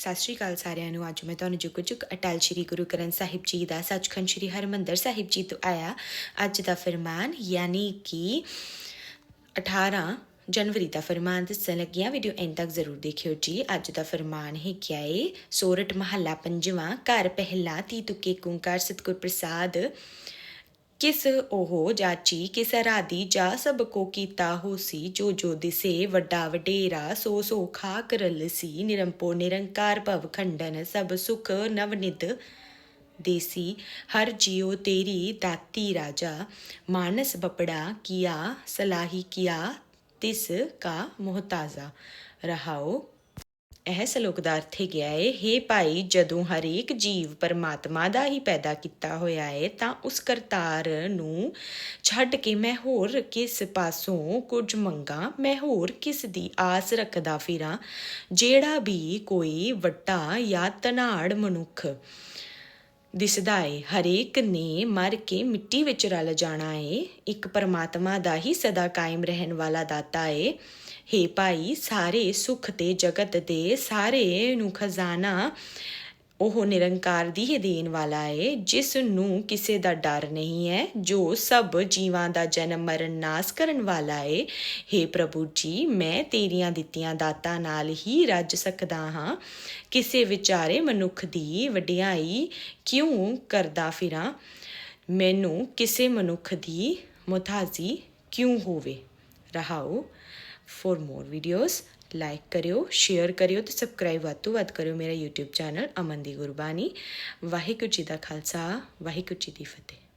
ਸਤਿ ਸ਼੍ਰੀ ਅਕਾਲ ਸਾਰਿਆਂ ਨੂੰ। ਅੱਜ ਮੈਂ ਤੁਹਾਨੂੰ ਜੁਗ ਜੁਗ ਅਟਲ ਸ਼੍ਰੀ ਗੁਰੂ ਗ੍ਰੰਥ ਸਾਹਿਬ ਜੀ ਦਾ ਸੱਚਖੰਡ ਸ਼੍ਰੀ ਹਰਮੰਦਰ ਸਾਹਿਬ ਜੀ ਤੋਂ ਆਇਆ। ਅੱਜ ਦਾ ਫਰਮਾਨ ਯਾਨੀ ਕਿ 18 ਜਨਵਰੀ ਦਾ ਫਰਮਾਨ ਦੱਸਣ ਲੱਗਿਆ ਵੀਡੀਓ ਐਂਡ ਤੱਕ ਜ਼ਰੂਰ ਦੇਖਿਓ ਜੀ। ਅੱਜ ਦਾ ਫਰਮਾਨ ਹੈ ਕਿਆ ਏ ਸੋਰਠ ਮਹੱਲਾ ਪੰਜਵਾਂ, ਘਰ ਪਹਿਲਾ ਤੀ ਤੁਕੇ ਕੁੰਕਾਰ ਸਤਿਗੁਰ ਪ੍ਰਸਾਦ ਕਿਸ ਉਹ ਜਾਚੀ ਕਿਸ ਰਾਦੀ ਜਾ ਸਭ ਕੋ ਕੀਤਾ ਹੋਸੀ ਜੋ ਜੋ ਦਿਸੇ ਵੱਡਾ ਵਡੇਰਾ ਸੋ ਸੋ ਖਾ ਕਰਲ ਸੀ ਨਿਰੰਪੋ ਨਿਰੰਕਾਰ ਭਵ ਖੰਡਨ ਸਭ ਸੁਖ ਨਵਨਿਧ ਦੇਸੀ ਹਰ ਜਿਉ ਤੇਰੀ ਦਾਤੀ ਰਾਜਾ ਮਾਨਸ ਬਪੜਾ ਕੀਆ ਸਲਾਹੀ ਕੀਆ ਤਿਸ ਕਾ ਮੁਹਤਾਜ਼ਾ ਰਹਾਓ ਇਹ ਸ਼ਲੋਕ ਦਾ ਅਰਥ ਗਿਆ ਹੈ हे ਭਾਈ, ਜਦੋਂ ਹਰੇਕ ਜੀਵ ਪਰਮਾਤਮਾ ਦਾ ਹੀ ਪੈਦਾ ਕੀਤਾ ਹੋਇਆ ਹੈ ਤਾਂ ਉਸ ਕਰਤਾਰ ਨੂੰ ਛੱਡ ਕੇ ਮੈਂ ਹੋਰ ਕਿਸ ਪਾਸੋਂ ਕੁਝ ਮੰਗਾ? ਮੈਂ ਹੋਰ ਕਿਸ ਦੀ ਆਸ ਰੱਖਦਾ ਫਿਰਾਂ? ਜਿਹੜਾ ਵੀ ਕੋਈ ਵੱਡਾ ਜਾਂ ਤਨਾੜ ਮਨੁੱਖ ਦਿਸਦਾ ਏ, ਹਰੇਕ ਨੇ ਮਰ ਕੇ ਮਿੱਟੀ ਵਿੱਚ ਰਲ ਜਾਣਾ ਏ। ਇੱਕ ਪਰਮਾਤਮਾ ਦਾ ਹੀ ਸਦਾ ਕਾਇਮ ਰਹਿਣ ਵਾਲਾ ਦਾਤਾ ਏ। ਹੇ ਭਾਈ, ਸਾਰੇ ਸੁਖ ਤੇ ਜਗਤ ਦੇ ਸਾਰੇ ਨੂੰ ਖਜ਼ਾਨਾ ਉਹ ਨਿਰੰਕਾਰ ਦੀ ਹੀ ਦੇਣ ਵਾਲਾ ਏ, ਜਿਸ ਨੂੰ ਕਿਸੇ ਦਾ ਡਰ ਨਹੀਂ ਹੈ, ਜੋ ਸਭ ਜੀਵਾਂ ਦਾ ਜਨਮ ਮਰਨ ਨਾਸ ਕਰਨ ਵਾਲਾ ਏ। हे ਪ੍ਰਭੂ ਜੀ, ਮੈਂ ਤੇਰੀਆਂ ਦਿੱਤੀਆਂ ਦਾਤਾਂ ਨਾਲ ਹੀ ਰੱਜ ਸਕਦਾ ਹਾਂ। ਕਿਸੇ ਵਿਚਾਰੇ ਮਨੁੱਖ ਦੀ ਵਡਿਆਈ ਕਿਉਂ ਕਰਦਾ ਫਿਰਾਂ? ਮੈਨੂੰ ਕਿਸੇ ਮਨੁੱਖ ਦੀ ਮੁਤਾਜ਼ੀ ਕਿਉਂ ਹੋਵੇ? ਰਹਾਓ। ਫॉर ਮੋਰ ਵੀਡੀਓਜ਼ ਲਾਈਕ ਕਰਿਓ ਸ਼ੇਅਰ ਕਰਿਓ ਤੇ ਸਬਸਕ੍ਰਾਈਬ ਵੱਧ ਤੋਂ ਵੱਧ ਕਰਿਓ ਮੇਰਾ YouTube ਚੈਨਲ ਅਮਨ ਦੀ ਗੁਰਬਾਣੀ ਵਾਹਿਗੁਰੂ ਜੀ ਦਾ ਖਾਲਸਾ ਵਾਹਿਗੁਰੂ ਜੀ ਦੀ ਫਤਿਹ